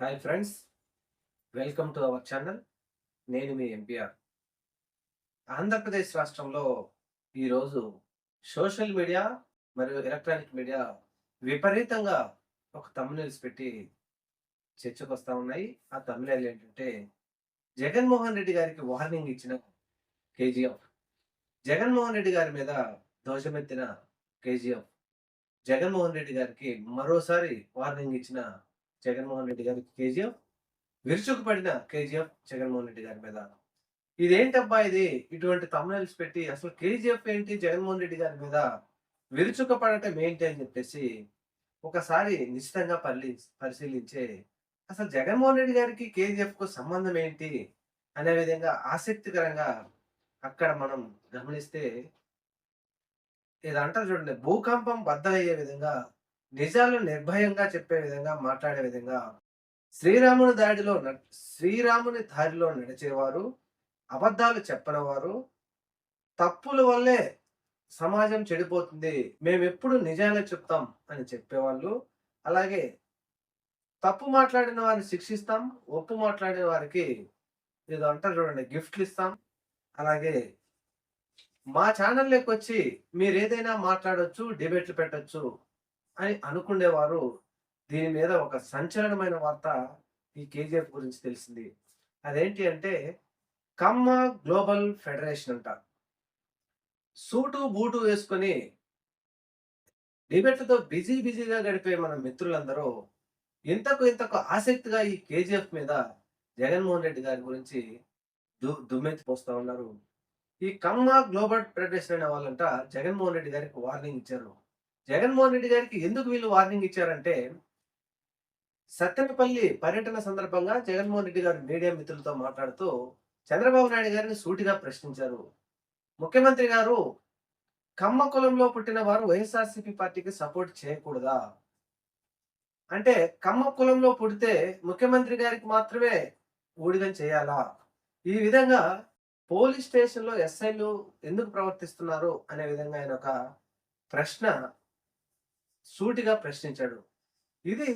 Hi friends welcome to our channel నేను మీ MPR Andhra Pradesh రాష్ట్రంలో ఈరోజు సోషల్ మీడియా మరియు ఎలక్ట్రానిక్ మీడియా విపరీతంగా ఒక తమిళస్ పెట్టి చర్చకు వస్తూ ఉన్నాయి. ఆ తమిళాలు ఏంటంటే జగన్మోహన్ రెడ్డి గారికి వార్నింగ్ ఇచ్చిన కేజీఎఫ్. జగన్మోహన్ రెడ్డి గారి మీద దోషమెత్తిన కేజీఎఫ్. జగన్మోహన్ రెడ్డి గారికి మరోసారి వార్నింగ్ ఇచ్చిన జగన్మోహన్ రెడ్డి గారి కేజీఎఫ్ విరుచుకుపడిన కేజీఎఫ్ జగన్మోహన్ రెడ్డి గారి మీద. ఇదేంటబ్బా ఇది? ఇటువంటి తమిళల్స్ పెట్టి అసలు కేజీఎఫ్ ఏంటి? జగన్మోహన్ రెడ్డి గారి మీద విరుచుకుపడటం ఏంటి అని చెప్పేసి ఒకసారి నిశ్చితంగా పరి పరిశీలించే అసలు జగన్మోహన్ రెడ్డి గారికి కేజీఎఫ్కు సంబంధం ఏంటి అనే విధంగా ఆసక్తికరంగా అక్కడ మనం గమనిస్తే ఇదంటారు చూడండి భూకంపం బద్దలయ్యే విధంగా నిజాలు నిర్భయంగా చెప్పే విధంగా మాట్లాడే విధంగా శ్రీరాముని దాడిలో న- శ్రీరాముని దారిలో నడిచేవారు అబద్ధాలు చెప్పనవారు. తప్పుల వల్లే సమాజం చెడిపోతుంది మేము ఎప్పుడు నిజాలే చెప్తాం అని చెప్పేవాళ్ళు. అలాగే తప్పు మాట్లాడిన వారిని శిక్షిస్తాం ఒప్పు మాట్లాడిన వారికి ఏదో అంటారు చూడండి గిఫ్ట్లు ఇస్తాం. అలాగే మా ఛానల్లోకి వచ్చి మీరు ఏదైనా మాట్లాడొచ్చు డిబేట్లు పెట్టొచ్చు అని అనుకునేవారు దీని మీద ఒక సంచలనమైన వార్త ఈ కేజీఎఫ్ గురించి తెలిసింది. అదేంటి అంటే కమ్మ గ్లోబల్ ఫెడరేషన్ అంట. సూటు బూటు వేసుకొని డిబేట్లతో బిజీ బిజీగా గడిపే మన మిత్రులందరూ ఇంతకు ఇంతకు ఆసక్తిగా ఈ కేజీఎఫ్ మీద జగన్మోహన్ రెడ్డి గారి గురించి దు దుమ్మెత్తి పోస్తూ ఉన్నారు. ఈ కమ్మ గ్లోబల్ ఫెడరేషన్ అనే వాళ్ళంట జగన్మోహన్ రెడ్డి గారికి వార్నింగ్ ఇచ్చారు. జగన్మోహన్ రెడ్డి గారికి ఎందుకు వీళ్ళు వార్నింగ్ ఇచ్చారంటే సత్తెనపల్లి పర్యటన సందర్భంగా జగన్మోహన్ రెడ్డి గారు మీడియా మిత్రులతో మాట్లాడుతూ చంద్రబాబు నాయుడు గారిని సూటిగా ప్రశ్నించారు. ముఖ్యమంత్రి గారు కమ్మ కులంలో పుట్టిన వారు వైఎస్ఆర్సీపీ పార్టీకి సపోర్ట్ చేయకూడదా? అంటే కమ్మ కులంలో పుడితే ముఖ్యమంత్రి గారికి మాత్రమే ఊడిగం చేయాలా? ఈ విధంగా పోలీస్ స్టేషన్లో ఎస్ఐలు ఎందుకు ప్రవర్తిస్తున్నారు? అనే విధంగా ఆయన ఒక ప్రశ్న సూటిగా ప్రశ్నించాడు. ఇది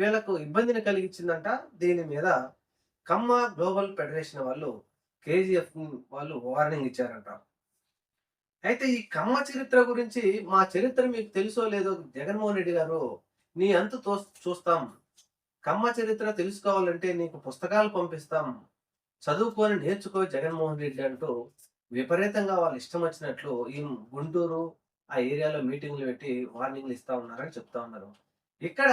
వీళ్ళకు ఇబ్బందిని కలిగించిందంట. దీని మీద కమ్మ గ్లోబల్ ఫెడరేషన్ వాళ్ళు కేజీఎఫ్ వాళ్ళు వార్నింగ్ ఇచ్చారంట. అయితే ఈ కమ్మ చరిత్ర గురించి మా చరిత్ర మీకు తెలుసో లేదో జగన్మోహన్ రెడ్డి గారు నీ అంతు తో చూస్తాం. కమ్మ చరిత్ర తెలుసుకోవాలంటే నీకు పుస్తకాలు పంపిస్తాం. చదువుకొని నేర్చుకో జగన్మోహన్ రెడ్డి అంటూ విపరీతంగా వాళ్ళు ఇష్టం వచ్చినట్లు ఈ గుంటూరు ఆ ఏరియాలో మీటింగ్లు పెట్టి వార్నింగ్లు ఇస్తా ఉన్నారని చెప్తా ఉన్నారు. ఇక్కడ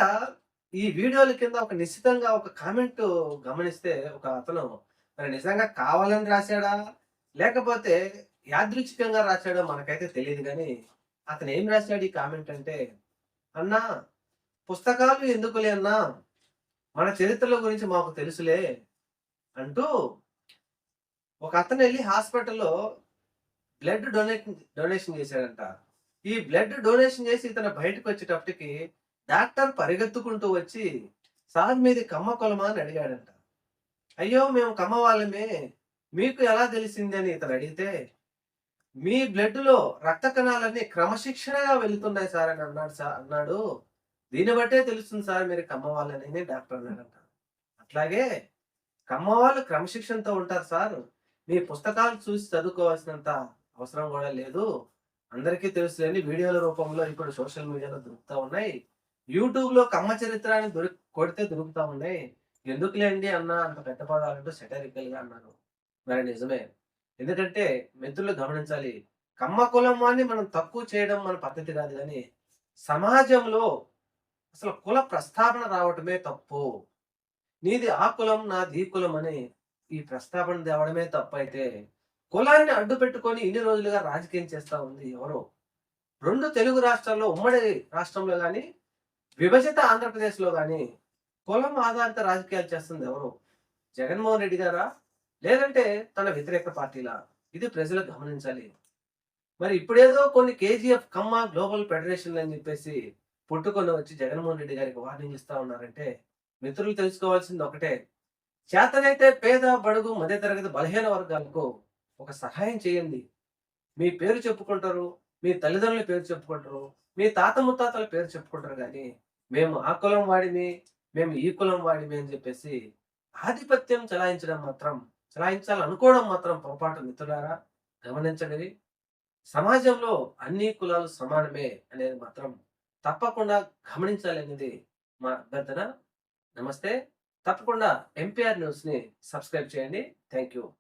ఈ వీడియోల కింద ఒక నిశ్చితంగా ఒక కామెంట్ గమనిస్తే ఒక అతను మరి నిజంగా కావాలని రాశాడా? లేకపోతే యాదృచ్ఛికంగా రాశాడో మనకైతే తెలియదు కానీ అతను ఏం రాశాడు ఈ కామెంట్ అంటే అన్నా పుస్తకాలు ఎందుకులే అన్నా? మన చరిత్రల గురించి మాకు తెలుసులే అంటూ ఒక అతను వెళ్ళి హాస్పిటల్లో బ్లడ్ డొనేట్ డొనేషన్ చేశాడంట. ఈ బ్లడ్ డొనేషన్ చేసి ఇతను బయటకు వచ్చేటప్పటికి డాక్టర్ పరిగెత్తుకుంటూ వచ్చి సార్ మీది కమ్మ కొలమా? అని అడిగాడంట. అయ్యో మేము కమ్మ వాళ్ళమే. మీకు ఎలా తెలిసింది? అని ఇతను అడిగితే మీ బ్లడ్లో రక్త కణాలన్నీ క్రమశిక్షణగా వెళుతున్నాయి సార్ అని అన్నాడు సార్. అన్నాడు దీన్ని బట్టే తెలుస్తుంది సార్ మీరు కమ్మ వాళ్ళని డాక్టర్ అన్నాడంట. అట్లాగే కమ్మ వాళ్ళు క్రమశిక్షణతో ఉంటారు సార్. మీ పుస్తకాలు చూసి చదువుకోవాల్సినంత అవసరం కూడా లేదు. అందరికీ తెలుస్తుంది వీడియోల రూపంలో ఇప్పుడు సోషల్ మీడియాలో దొరుకుతా ఉన్నాయి. యూట్యూబ్లో కమ్మ చరిత్ర అని దొరి కొడితే దొరుకుతా ఉన్నాయి. ఎందుకులేండి అన్న అంత పెద్ద పదాలంటూ సెటరికల్గా అన్నారు. మరి నిజమే. ఎందుకంటే మిత్రులు గమనించాలి. కమ్మ కులం అని మనం తక్కువ చేయడం మన పద్ధతి కాదు కానీ సమాజంలో అసలు కుల ప్రస్తావన రావటమే తప్పు. నీది ఆ కులం నాది ఈ కులం అని ఈ ప్రస్తావన తేవడమే తప్పు అయితే కులాన్ని అడ్డు పెట్టుకొని ఇన్ని రోజులుగా రాజకీయం చేస్తూ ఉంది ఎవరు. రెండు తెలుగు రాష్ట్రాల్లో ఉమ్మడి రాష్ట్రంలో కానీ విభజిత ఆంధ్రప్రదేశ్లో కానీ కులం ఆధారిత రాజకీయాలు చేస్తుంది ఎవరు. జగన్మోహన్ రెడ్డి గారా? లేదంటే తన వ్యతిరేక పార్టీలా? ఇది ప్రజలు గమనించాలి. మరి ఇప్పుడేదో కొన్ని కేజీఎఫ్ కమ్మ గ్లోబల్ ఫెడరేషన్ అని చెప్పేసి పుట్టుకొని వచ్చి జగన్మోహన్ రెడ్డి గారికి వార్నింగ్ ఇస్తా ఉన్నారంటే మిత్రులు తెలుసుకోవాల్సింది ఒకటే. చేతనైతే పేద బడుగు మధ్యతరగతి బలహీన వర్గాలకు ఒక సహాయం చేయండి. మీ పేరు చెప్పుకుంటారు మీ తల్లిదండ్రుల పేరు చెప్పుకుంటారు మీ తాత ముత్తాతల పేరు చెప్పుకుంటారు కానీ మేము ఆ కులం వాడిని మేము ఈ కులం వాడిని అని చెప్పేసి ఆధిపత్యం చలాయించడం మాత్రం చలాయించాలనుకోవడం మాత్రం పొరపాటు మిత్రులారా గమనించండి. సమాజంలో అన్ని కులాలు సమానమే అనేది మాత్రం తప్పకుండా గమనించాలనేది మా అభ్యర్థన. నమస్తే. తప్పకుండా ఎంపీఆర్ న్యూస్ని సబ్స్క్రైబ్ చేయండి. Thank you